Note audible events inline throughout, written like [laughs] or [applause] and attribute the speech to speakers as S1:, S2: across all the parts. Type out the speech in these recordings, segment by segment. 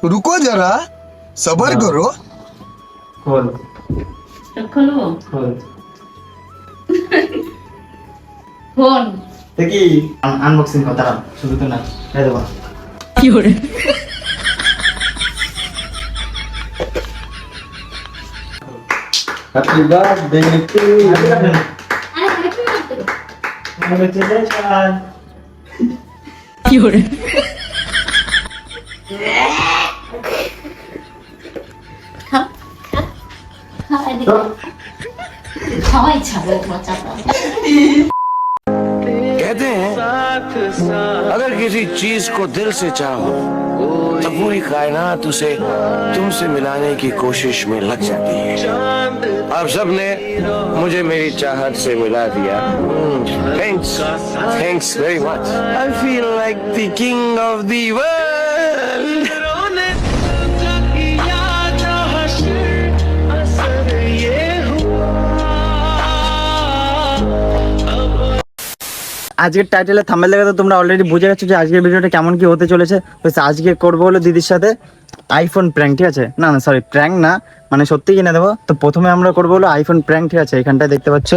S1: Suduku iya. aja
S2: lah.
S1: Sabar nah.
S3: guru. Kon. Kalau.
S1: Kon.
S3: Kon.
S1: Tapi
S2: unboxing kota.
S1: Sudah
S2: tuh
S1: nak. Ada apa? Yur. Happy birthday to you. Happy
S3: birthday. Ah, happy
S2: birthday. Happy birthday. খা এদিকে খাওয়াই ছাড়ো বাচ্চাটা
S4: कहते हैं अगर किसी चीज को दिल से चाहो तो पूरी कायनात उसे तुमसे मिलाने की कोशिश में लग जाती है। आप सबने मुझे मेरी चाहत से मिला दिया। Thanks thanks very much I feel like the king of the world
S1: আজকের টাইটেলে থাম্বেল দেখে তো তোমরা অলরেডি বুঝে গেছো যে আজকের ভিডিওটা কেমন কি হতে চলেছে। আজকে করব হলো দিদির সাথে আইফোন প্র্যাঙ্ক ঠিক আছে? না না সরি প্র্যাঙ্ক না মানে সত্যি কিনে দেবো। তো প্রথমে আমরা করব হলো আইফোন প্র্যাঙ্ক ঠিক আছে? এখানটায় দেখতে পাচ্ছ,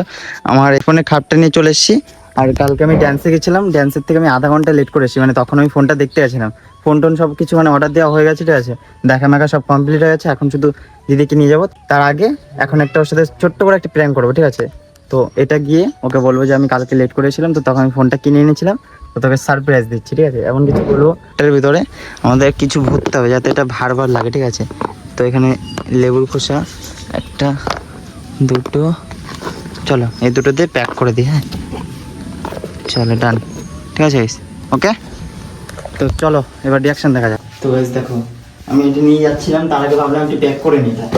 S1: আমার আইফোনের খাপটা নিয়ে চলে এসেছি। আর কালকে আমি ড্যান্সে গেছিলাম ড্যান্সের থেকে আমি আধা ঘণ্টা লেট করেছি মানে তখন আমি ফোনটা দেখতে গেছিলাম। ফোন টোন সব কিছু মানে অর্ডার দেওয়া হয়ে গেছে, ঠিক আছে? দেখা মেখা সব কমপ্লিট হয়ে গেছে, এখন শুধু দিদিকে নিয়ে যাব। তার আগে এখন একটা ওর সাথে ছোট্ট করে একটা প্র্যাঙ্ক করব, ঠিক আছে? তো এটা গিয়ে ওকে বলব যে আমি কালকে লেট করেছিলাম, তো তখন আমি ফোনটা কিনে এনেছিলাম, তো তোকে সারপ্রাইজ দিচ্ছি, ঠিক আছে? এমন কিছু বলব, এটার ভিতরে আমাদের কিছু ভরতে হবে যাতে এটা ভার ভার লাগে, ঠিক আছে? তো এখানে লেবুর খোসা, একটা, দুটো, চলো, এই দুটো দিয়ে প্যাক করে দিই হ্যাঁ? চলো ডান ঠিক আছে ওকে তো চলো, এবার রিয়াকশন দেখা যাক। তো দেখো, আমি এটা নিয়ে যাচ্ছিলাম, তার আগে ভাবলাম একটু প্যাক করে নিই, তাই।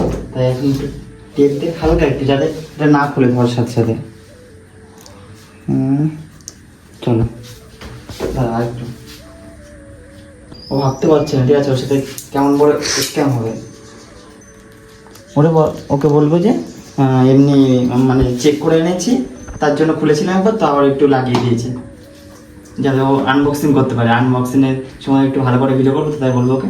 S1: এখন টেপ দিয়ে হালকা একটু, যাতে এটা না খুলে ধর সাথে সাথে। চলো। দাঁড়া একটু ও ভাবতে পারছে না, ঠিক আছে, ওর সাথে কেমন বড় স্ক্যাম হবে। ওরে ওকে বলব যে এমনি মানে চেক করে এনেছি, তার জন্য খুলেছিলাম একবার, তো আবার একটু লাগিয়ে দিয়েছে। যাতে ও আনবক্সিং করতে পারে। আনবক্সিং এর সময় একটু ভালো করে ভিডিও করব, তাই বলব ওকে।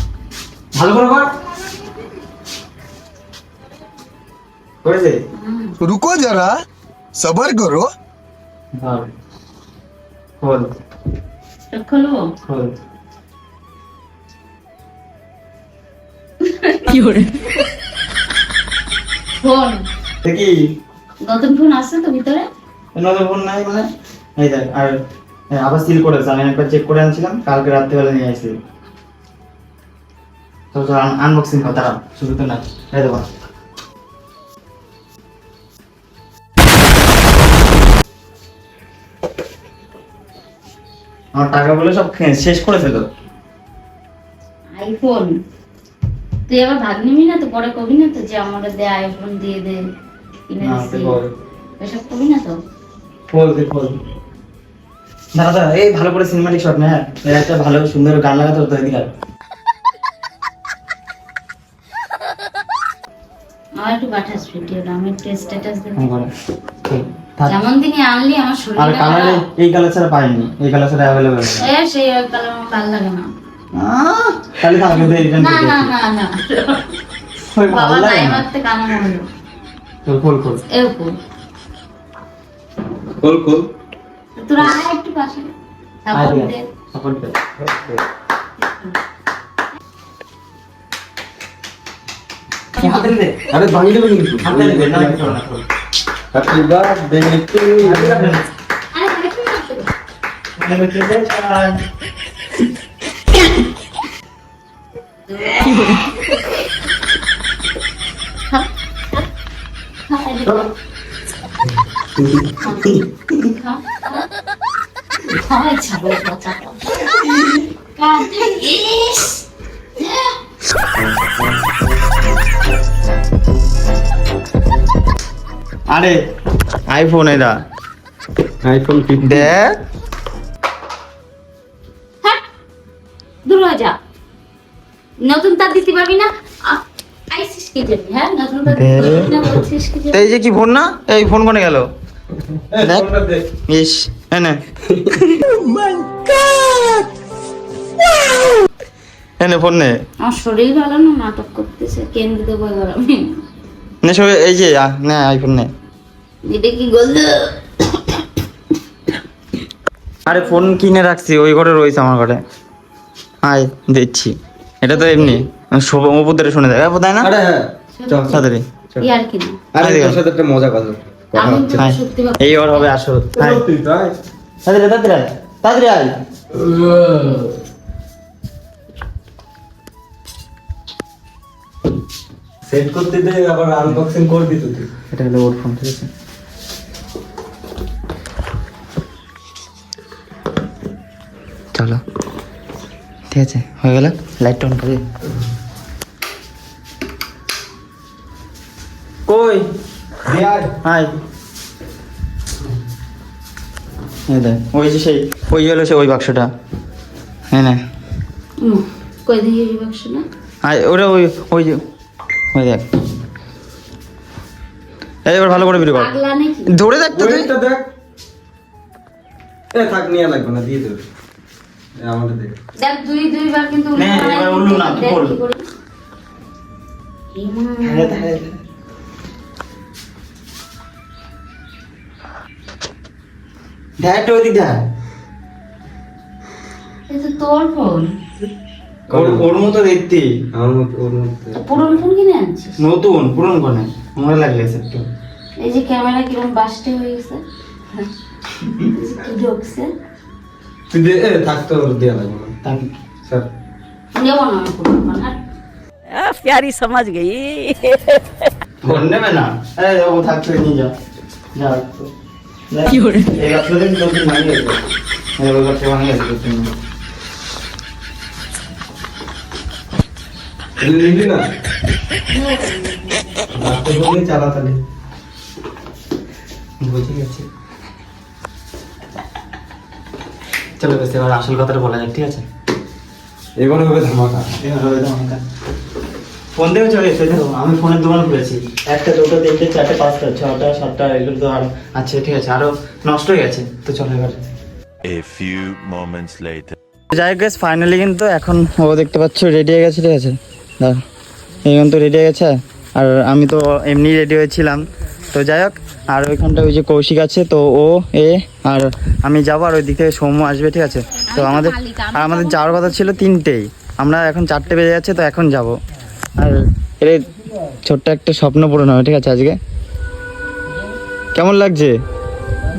S1: ভালো করে কর। করেছে?
S3: রুকো
S1: যারা সবার
S2: করো। কি
S1: করে
S2: ফোন।
S1: দেখি।
S2: নতুন ফোন আছে তো ভিতরে?
S1: নতুন ফোন নাই মানে এই দেখ আর আবার সিল করেছে আমি একবার চেক করে আনছিলাম কালকে রাত্রিবেলা নিয়ে আসছি। তো তো আনবক্সিং কর তারা শুরু তো না এই দেবো আমার টাকাগুলো সব শেষ করে ফেলো।
S2: আইফোন। তুই আবার ভাগ নিবি না তো? পরে কবি না তো যে আমার দে আইফোন দিয়ে দে কিনে
S1: বল।
S2: এসব কবি না তো?
S1: দাদা দাদা এই ভালো করে সিনেমাটিক শট না হ্যাঁ। একটা ভালো সুন্দর গান লাগাতে হতো এদিকে।
S2: আমার একটু পাঠাস ভিডিওটা আমি একটু স্ট্যাটাস দেবো
S1: বলো। ঠিক, থাক।
S2: যেমন দিনই আনলি আমার
S1: আর কালার এই কালার ছাড়া পাইনি এই কালার ছাড়া অ্যাভেলেবেল
S2: এ সেই কালার আমার ভালো লাগে না।
S1: তাহলে থাকবে তো রিটার্ন
S2: না না না না। বাবা
S1: ভালো লাগে
S2: নাই
S1: না।
S2: মারতে কানা হলো?
S1: চল খোল খোল
S2: এ উপর
S1: খোল খোল
S2: তোরা একটু পাশে। তারপর দে।
S1: সাপোর্ট দে। అరే బంగిలి
S3: హ్యాపీ బర్త్డే టు
S1: 아, 잘못 맞았다.
S3: 아, 이씨.
S2: আরে
S1: আইফোন এটা
S3: আইফোন
S1: দেখ।
S2: দূর হয়ে যা। নতুন তার দিতে পারবি না? আইসিস কি হ্যাঁ? নতুন তার দিতে
S1: দে।
S2: পারবি না বলছিস কি
S1: এই যে কি ফোন না? এই ফোন কোনে গেল? দেখ। ইস এনে। [laughs] এনে ফোন নে।
S2: আমার শরীর ভালো না নাটক করতেছে কেন্দ্র দেবো এবার আমি।
S1: নে সব এই যে নে আইফোন নে।
S2: এটা কি গল্দ
S1: আরে ফোন কিনে রাখছি ওই ঘরে রয়েছে আমার ঘরে। আয় দিচ্ছি এটা তো এমনি শোভ উপদের শুনে দেয়। তাই না?
S3: আরে হ্যাঁ চল
S1: তাড়াতাড়ি।
S2: ইয়ার কি
S3: আরে তোর সাথে একটা মজা কথা
S1: এই ওর হবে আসল। তাড়াতাড়ি তাড়াতাড়ি আয়। তাড়াতাড়ি আয়।
S3: সেট করতে দে আবার আনবক্সিং করবি তো তুই।
S1: এটা হলো ওর ফোন ঠিক আছে? চলো। ঠিক আছে হয়ে গেল? লাইট অন করে কই? হাই। এই দেখ ওই যে সেই ওই হলো সে ওই বাক্সটা। হ্যাঁ না।
S2: কই দেখি এই বাক্স না
S1: আয় ওটা ওই ওই যে ওই দেখ। এই এবার ভালো করে ভিডিও কর ধরে দেখ তো তুই।
S3: দেখ। এ থাক নিয়ে লাগবে না দিয়ে দেবে এ আমাদের দেখ।
S2: দেখ দুই দুইবার কিন্তু
S1: নে, এবার উল্লু না,
S2: দেখ
S1: দেখ
S2: এ তোর ফোন
S1: ওর মতো দেখতে
S3: আমার মতো ওর মতো
S2: পুরনো ফোন কিনে আনছিস?
S1: নতুন পুরনো কোনে মনে লাগলে একটু।
S2: এই যে ক্যামেরা কীরকম বাস্টে হয়ে গেছে? [laughs] ঢুকছে।
S3: তুই দে থাকতে ওর দেয়া লাগবে না। স্যার।
S2: নেব না পুরনো ফোন আর
S5: প্যারি সমাজ গেই
S1: ফোন নেবে না? এই ও থাকতে নিয়ে যা। যা কি হরে এই আপনাদের নতুন মানিয়ে এই ব্যাপারটা মানিয়ে
S3: আছে নিবি না? রাস্তা বলে চালা তাহলে
S1: বুঝে গেছি। চলো বেশ এবার আসল কথাটা বলা যাক ঠিক আছে?
S3: এবার হবে ধামাকা।
S1: এবার হবে ধামাকা। ফোন থেকে চলে এসে দেখো আমি ফোনের দোকান খুলেছি। একটা দুটো তিনটে চারটে পাঁচটা ছটা সাতটা এগুলো তো আরও আছে ঠিক আছে আরও নষ্ট হয়ে গেছে। তো চলো এবার।
S6: A few moments later.
S1: যাই গেছ ফাইনালি কিন্তু এখন ও দেখতে পাচ্ছ রেডি হয়ে গেছে ঠিক আছে? এখন তো রেডি হয়ে গেছে। আর আমি তো এমনি রেডি হয়েছিলাম। তো যাই হোক আর ওইখানটা ওই যে কৌশিক আছে তো ও এ আর আমি যাব আর ওই দিক থেকে সৌম্য আসবে ঠিক আছে? তো আমাদের আর আমাদের যাওয়ার কথা ছিল তিনটেই। আমরা এখন চারটে বেজে যাচ্ছে তো এখন যাব। আর এর ছোট্ট একটা স্বপ্ন পূরণ হবে ঠিক আছে আজকে? কেমন লাগছে?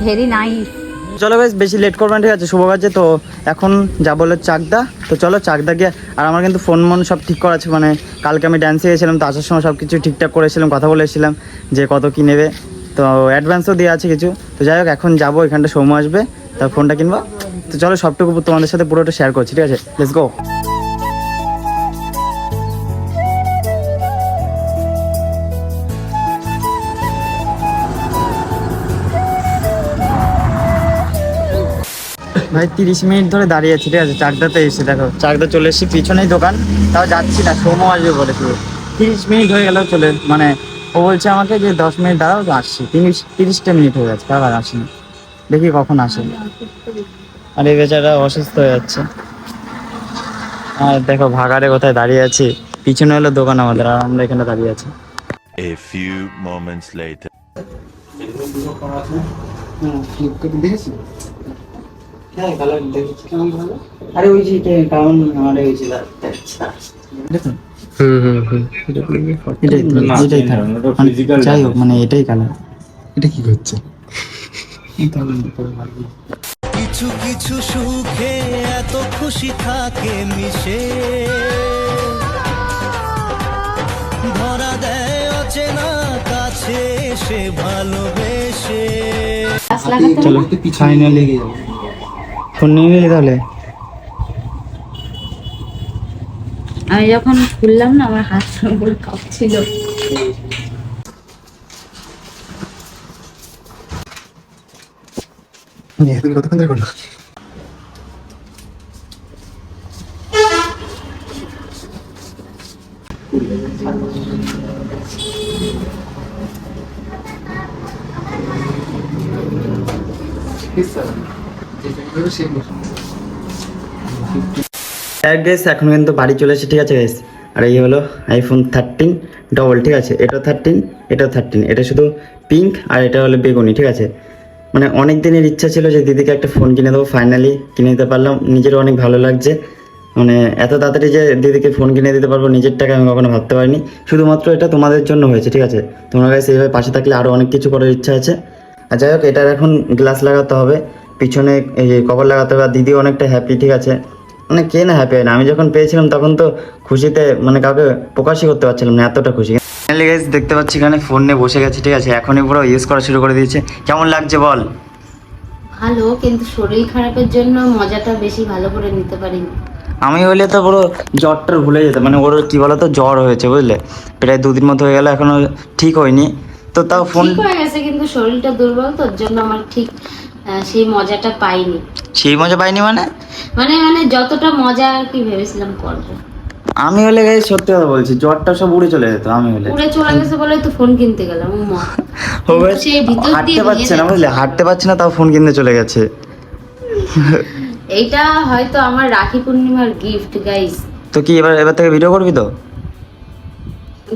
S5: ভেরি নাইস
S1: চলো বেশ বেশি লেট করবেন ঠিক আছে? শুভ কাজে তো এখন যা বলে চাকদা, তো চলো চাকদা গিয়ে, আর আমার কিন্তু ফোন মন সব ঠিক করা আছে মানে কালকে আমি ড্যান্সে গেছিলাম, তো আসার সময় সব কিছু ঠিকঠাক করেছিলাম, কথা বলেছিলাম যে কত কী নেবে। তো অ্যাডভান্সও দেওয়া আছে কিছু। তো যাই হোক, এখন যাব, এখানটা সৌম্য আসবে, তার ফোনটা কিনবা। তো চলো সবটুকু তোমাদের সাথে পুরোটা শেয়ার করছি, ঠিক আছে? লেটস গো ভাই তিরিশ মিনিট ধরে দাঁড়িয়ে আছি ঠিক আছে? চাকদাতে এসে দেখো। চাকদা চলে এসেছি পিছনেই দোকান। তাও যাচ্ছি না সোমো আসবে বলে শুধু তিরিশ মিনিট হয়ে গেলেও চলে মানে ও বলছে আমাকে যে দশ মিনিট দাঁড়াও তো আসছি। তিরিশ তিরিশটা মিনিট হয়ে গেছে তাও আর আসেনি দেখি কখন আসে। আর এই বেচারা অসুস্থ হয়ে যাচ্ছে। আর দেখো ভাগারে কোথায় দাঁড়িয়ে আছি। পিছনে হলো দোকান আমাদের আর আমরা এখানে দাঁড়িয়ে আছি।
S6: A few moments later.
S1: হ্যাঁ কালার দেখেছি কেমন ভালো? আরে ওই যে কে- কেমন আমার ওই যে দেখুন।
S3: হুম হুম হুম।
S1: এটাই এটাই কালার মানে যাই হোক মানে এটাই কালার
S3: এটা কি করছে
S7: কিছু কিছু সুখে এত খুশি থাকে মিশে। ধরা দেয় অচেনা কাছে এসে ভালোবেসে।
S3: ফাইনালি লেগে যাবে
S1: ফোন নিয়ে নিলি তাহলে?
S2: আমি যখন খুললাম না আমার হাত পুরো কাঁপছিল।
S3: নিয়ে তুমি কতক্ষণ ধরে করল?
S1: এখন কিন্তু বাড়ি চলে এসে ঠিক আছে গ্যাস আর এই হলো আইফোন থার্টিন ডবল ঠিক আছে? এটাও থার্টিন এটাও থার্টিন এটা শুধু পিঙ্ক আর এটা হলো বেগুনি, ঠিক আছে? মানে অনেক দিনের ইচ্ছা ছিল যে দিদিকে একটা ফোন কিনে দেবো ফাইনালি কিনে দিতে পারলাম। নিজেরও অনেক ভালো লাগছে। মানে এত তাড়াতাড়ি যে দিদিকে ফোন কিনে দিতে পারব, নিজের টাকা আমি কখনো ভাবতে পারিনি। শুধুমাত্র এটা তোমাদের জন্য হয়েছে, ঠিক আছে? তোমরা কাছে এইভাবে পাশে থাকলে আরও অনেক কিছু করার ইচ্ছা আছে। আর যাই হোক, এটার এখন গ্লাস লাগাতে হবে। পিছনে এই যে কভার লাগাতে হবে আর দিদি অনেকটা হ্যাপি ঠিক আছে? মানে কে না হ্যাপি হয় না? আমি যখন পেয়েছিলাম তখন তো খুশিতে মানে কাউকে প্রকাশই করতে পারছিলাম না এতটা খুশি। ফাইনালি গাইস দেখতে পাচ্ছি এখানে ফোন নিয়ে বসে গেছে ঠিক আছে? এখনই পুরো ইউজ করা শুরু করে দিয়েছে। কেমন লাগছে বল?
S2: ভালো কিন্তু শরীর খারাপের জন্য মজাটা বেশি ভালো করে নিতে পারিনি।
S1: আমি হলে তো পুরো জ্বরটার ভুলে যেতাম। মানে ওর কি তো জ্বর হয়েছে বুঝলে? প্রায় দুদিন মতো হয়ে গেল এখনও ঠিক হয়নি। তো তাও ফোন
S2: ঠিক হয়ে গেছে কিন্তু শরীরটা দুর্বল তোর জন্য আমার ঠিক সেই মজাটা পাইনি।
S1: সেই মজা পাইনি মানে?
S2: মানে মানে যতটা মজা আর কি ভেবেছিলাম করব।
S1: আমি হলে গাই সত্যি কথা বলছি জ্বরটা সব উড়ে চলে যেত আমি হলে।
S2: উড়ে চলে গেছে বলে তো ফোন কিনতে গেলাম [laughs] ভিতর দিয়ে
S1: হাঁটতে পারছে না বুঝলে? হাঁটতে পারছে না তাও ফোন কিনতে চলে গেছে।
S2: এইটা হয়তো আমার রাখি পূর্ণিমার গিফট গাইস
S1: তো কি এবার এবার থেকে ভিডিও করবি তো?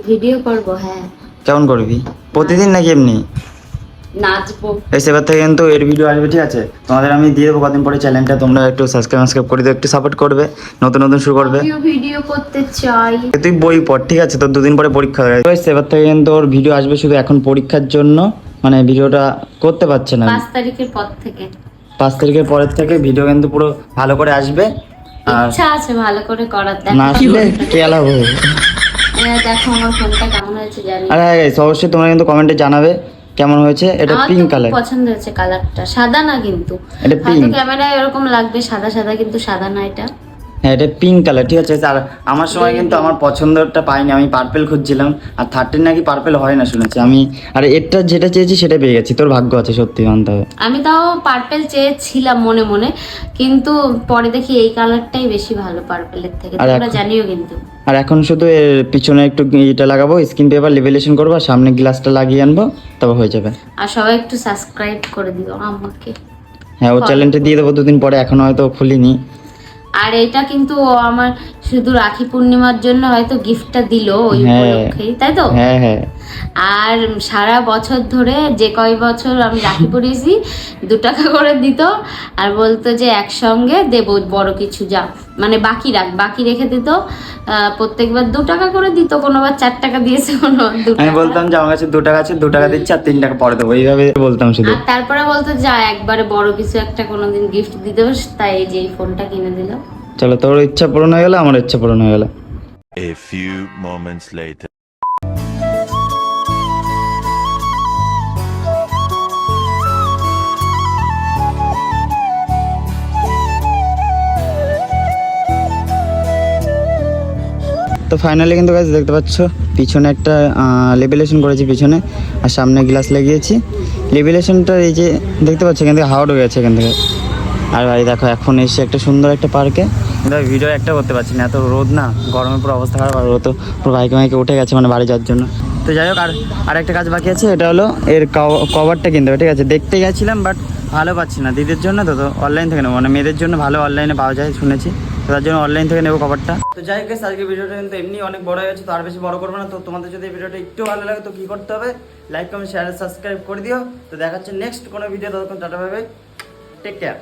S2: ভিডিও করব হ্যাঁ।
S1: কেমন করবি? প্রতিদিন নাকি এমনি?
S2: নাচবো
S1: এই সেবার থেকে কিন্তু এর ভিডিও আসবে ঠিক আছে? তোমাদের আমি দিয়ে দেবো কদিন পরে চ্যানেলটা তোমরা একটু সাবস্ক্রাইব সাবস্ক্রাইব করে দিও একটু সাপোর্ট করবে নতুন নতুন শুরু করবে।
S2: ভিডিও করতে চাই।
S1: তুই বই পড় ঠিক আছে? তোর দুদিন পরে পরীক্ষা হয়ে গেছে সেবার থেকে কিন্তু ওর ভিডিও আসবে শুধু এখন পরীক্ষার জন্য মানে ভিডিওটা করতে পারছে না।
S2: পাঁচ তারিখের পর থেকে।
S1: পাঁচ তারিখের পরের থেকে ভিডিও কিন্তু পুরো ভালো করে আসবে।
S2: ইচ্ছা আছে ভালো করে করার
S1: না আসলে কেলাবো
S2: হ্যাঁ, দেখো আমার ফোনটা কেমন হয়েছে জানি।
S1: আর অবশ্যই তোমরা কিন্তু কমেন্টে জানাবে। কেমন হয়েছে? এটা পিঙ্ক কালার
S2: খুব পছন্দ হয়েছে কালারটা সাদা না কিন্তু।
S1: এটা পিঙ্ক
S2: ক্যামেরায় এরকম লাগবে সাদা সাদা কিন্তু সাদা না এটা।
S1: হ্যাঁ এটা পিঙ্ক কালার ঠিক আছে? আর আমার সময় কিন্তু আমার পছন্দটা পাইনি আমি পার্পেল খুঁজছিলাম। আর থার্টিন নাকি পার্পেল হয় না শুনেছি। আমি আর এটা যেটা চেয়েছি সেটা পেয়ে গেছি। তোর ভাগ্য আছে সত্যি মানতে হবে।
S2: আমি তাও পার্পেল চেয়েছিলাম মনে মনে কিন্তু পরে দেখি এই কালারটাই বেশি ভালো পার্পেলের থেকে। তোমরা
S1: এখন-
S2: জানিও কিন্তু।
S1: আর এখন শুধু এর পিছনে একটু এটা লাগাবো স্ক্রিন পেপার লেভেলেশন করব আর সামনে গ্লাসটা লাগিয়ে আনব তবে হয়ে যাবে।
S2: আর সবাই একটু সাবস্ক্রাইব করে দিও আমাকে।
S1: হ্যাঁ ও চ্যানেলটা দিয়ে দেবো দুদিন পরে এখনও হয়তো খুলিনি।
S2: আর এটা কিন্তু আমার শুধু রাখি পূর্ণিমার জন্য হয়তো গিফটটা দিল ওই
S1: উপলক্ষে
S2: উপলক্ষেই তাই তো?
S1: হ্যাঁ হ্যাঁ।
S2: আর সারা বছর ধরে যে কয় বছর আমি রাখি পরিয়েছি দু টাকা করে দিত। আর বলতো যে একসঙ্গে দেবো বড় কিছু যা মানে বাকি রাখ বাকি রেখে দিত। আহ, প্রত্যেকবার দু টাকা করে দিত কোনোবার চার টাকা দিয়েছে কোনো
S1: আমি বলতাম যে আমার কাছে দু টাকা আছে দু টাকা দিচ্ছি আর তিন টাকা পরে দেবো এইভাবে বলতাম শুধু।
S2: আর তারপরে বলতো যা একবারে বড় কিছু একটা কোনোদিন গিফট দিতে তাই এই যে এই ফোনটা কিনে দিল।
S1: চলো তোর ইচ্ছা পূরণ হয়ে গেল আমার ইচ্ছা পূরণ হয়ে গেল।
S6: A few moments later.
S1: তো ফাইনালি কিন্তু গাছ দেখতে পাচ্ছ, পিছনে একটা লেবিলেশন করেছি পিছনে, আর সামনে গ্লাস লাগিয়েছি। লেবিলেশনটা এই যে দেখতে পাচ্ছ, এখান থেকে হাওয়া ঢুকে গেছে এখান থেকে। আর ভাই দেখো, এখন এসে একটা সুন্দর একটা পার্কে কিন্তু ভিডিও একটা করতে পারছি না, এত রোদ না গরমের পুরো অবস্থা খারাপ, আর তো পুরো বাইকে মাইকে উঠে গেছে মানে বাড়ি যাওয়ার জন্য। তো যাই হোক, আর আরেকটা কাজ বাকি আছে, এটা হলো এর কভারটা কিনতে হবে, ঠিক আছে? দেখতে গেছিলাম বাট ভালো পাচ্ছি না, দিদির জন্য তো তো অনলাইন থেকে নেব মানে মেয়েদের জন্য ভালো অনলাইনে পাওয়া যায়, শুনেছি। তার জন্য অনলাইন থেকে নেব কভারটা তো যাই হোক আজকে ভিডিওটা কিন্তু এমনি অনেক বড় হয়ে গেছে, তো আর বেশি বড় করব না। তো তোমাদের যদি ভিডিওটা একটু ভালো লাগে, তো কী করতে হবে? লাইক কমেন্ট শেয়ার সাবস্ক্রাইব করে দিও। তো দেখাচ্ছে নেক্সট কোনো ভিডিও ততক্ষণ টাটা ভাবে টেক কেয়ার